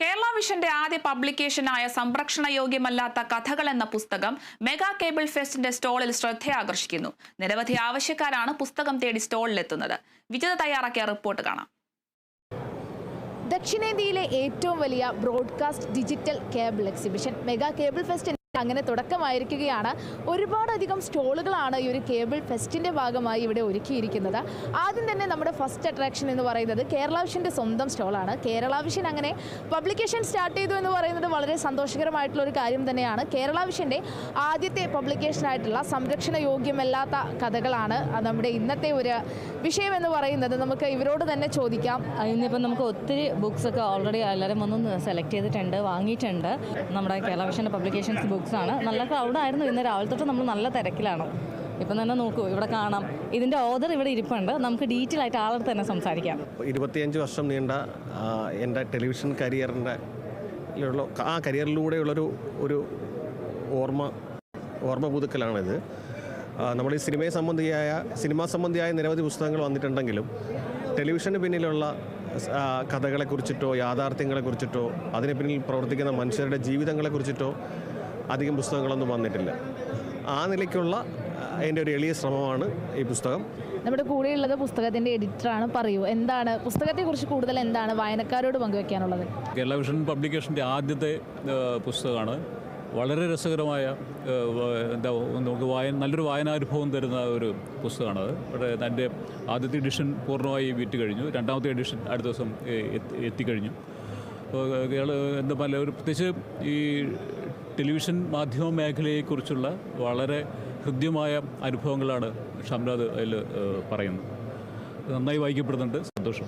കേരള വിഷന്റെ ആദ്യ പബ്ലിക്കേഷനായ സംരക്ഷണ യോഗ്യമല്ലാത്ത കഥകൾ എന്ന പുസ്തകം മെഗാ കേബിൾ ഫെസ്റ്റിന്റെ സ്റ്റോളിൽ ശ്രദ്ധയാകർഷിക്കുന്നു. നിരവധി ആവശ്യക്കാരാണ് പുസ്തകം തേടി സ്റ്റോളിലെത്തുന്നത്. വിജിത തയ്യാറാക്കിയ റിപ്പോർട്ട് കാണാം. ദക്ഷിണേന്ത്യയിലെ ഏറ്റവും വലിയ broadcast digital cable exhibition mega cable fest അങ്ങനെ തുടക്കമായിരിക്കുകയാണ്. ഒരുപാടധികം സ്റ്റോളുകളാണ് ഈ ഒരു കേബിൾ ഫെസ്റ്റിന്റെ ഭാഗമായി ഇവിടെ ഒരുക്കിയിരിക്കുന്നത്. ആദ്യം തന്നെ നമ്മുടെ ഫസ്റ്റ് അട്രാക്ഷൻ എന്ന് പറയുന്നത് കേരള വിഷന്റെ സ്വന്തം സ്റ്റോളാണ്. കേരള വിഷൻ അങ്ങനെ പബ്ലിക്കേഷൻ സ്റ്റാർട്ട് ചെയ്തു എന്ന് പറയുന്നത് വളരെ സന്തോഷകരമായിട്ടുള്ള ഒരു കാര്യം തന്നെയാണ്. കേരള വിഷന്റെ ആദ്യത്തെ പബ്ലിക്കേഷനായിട്ടുള്ള സംരക്ഷണ യോഗ്യമല്ലാത്ത കഥകളാണ് നമ്മുടെ ഇന്നത്തെ ഒരു വിഷയം എന്ന് പറയുന്നത്. നമുക്ക് ഇവരോട് തന്നെ ചോദിക്കാം. ഇന്നിപ്പം നമുക്ക് ഒത്തിരി ബുക്സൊക്കെ ഓൾറെഡി എല്ലാവരും ഒന്ന് സെലക്ട് ചെയ്തിട്ടുണ്ട് വാങ്ങിയിട്ടുണ്ട്. നമ്മുടെ കേരള വിഷന്റെ പബ്ലിക്കേഷൻസ് ബുക്സ് ആണ്. നല്ല ക്രൗഡായിരുന്നു ഇന്ന് രാവിലെ തൊട്ട് നമ്മൾ നല്ല തിരക്കിലാണ്. ഇപ്പം തന്നെ നോക്കൂ ഇവിടെ കാണാം. ഇതിന്റെ ഓർഡർ ഇവിടെ ഇരിപ്പുണ്ട്. നമുക്ക് ഡീറ്റെയിൽ ആയിട്ട് ആളടുത്ത് തന്നെ സംസാരിക്കാം. ഇരുപത്തിയഞ്ച് വർഷം നീണ്ട എന്റെ ടെലിവിഷൻ കരിയറിന്റെ ആ കരിയറിലൂടെയുള്ളൊരു ഒരു ഓർമ്മ ഓർമ്മ പുതുക്കലാണിത്. നമ്മൾ ഈ സിനിമയെ സംബന്ധിയായ സിനിമാ സംബന്ധിയായ നിരവധി പുസ്തകങ്ങൾ വന്നിട്ടുണ്ടെങ്കിലും ടെലിവിഷന് പിന്നിലുള്ള കഥകളെക്കുറിച്ചിട്ടോ യാഥാർത്ഥ്യങ്ങളെക്കുറിച്ചിട്ടോ അതിന് പിന്നിൽ പ്രവർത്തിക്കുന്ന മനുഷ്യരുടെ ജീവിതങ്ങളെക്കുറിച്ചിട്ടോ അധികം പുസ്തകങ്ങളൊന്നും വന്നിട്ടില്ല. ആ നിലയ്ക്കുള്ള എന്റെ ഒരു എളിയ ശ്രമമാണ് ഈ പുസ്തകം. നമ്മുടെ കൂടെയുള്ളത് പുസ്തകത്തിന്റെ എഡിറ്ററാണ് പറയൂ. എന്താണ് പുസ്തകത്തെക്കുറിച്ച് കൂടുതൽ എന്താണ് വായനക്കാരോട് പങ്കുവെക്കാനുള്ളത്? കേരള വിഷൻ പബ്ലിക്കേഷന്റെ ആദ്യത്തെ പുസ്തകമാണ്. വളരെ രസകരമായ എന്താ നമുക്ക് വായന നല്ലൊരു വായനാനുഭവം തരുന്ന ഒരു പുസ്തകമാണത്. ഇവിടെ എന്റെ ആദ്യത്തെ എഡിഷൻ പൂർണമായി വിറ്റ് കഴിഞ്ഞു. രണ്ടാമത്തെ എഡിഷൻ അടുത്ത ദിവസം എത്തി- എത്തിക്കഴിഞ്ഞു. അപ്പോൾ കേരള എന്താ പല ഒരു പ്രത്യേകിച്ച് ഈ ടെലിവിഷൻ മാധ്യമ മേഖലയെക്കുറിച്ചുള്ള വളരെ ഹൃദ്യമായ അനുഭവങ്ങളാണ് ഷംരാദ് അതിൽ പറയുന്നത്. നന്നായി വായിക്കപ്പെടുന്നുണ്ട്. സന്തോഷം.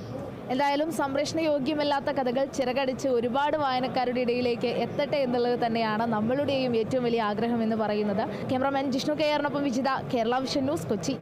എന്തായാലും സംരക്ഷണ യോഗ്യമല്ലാത്ത കഥകൾ ചിറകടിച്ച് ഒരുപാട് വായനക്കാരുടെ ഇടയിലേക്ക് എത്തട്ടെ എന്നുള്ളത് തന്നെയാണ് നമ്മളുടെയും ഏറ്റവും വലിയ ആഗ്രഹം എന്ന് പറയുന്നത്. ക്യാമറമാൻ ജിഷ്ണു കെ ആറിനൊപ്പം വിജിത കേരള വിഷൻ ന്യൂസ് കൊച്ചി.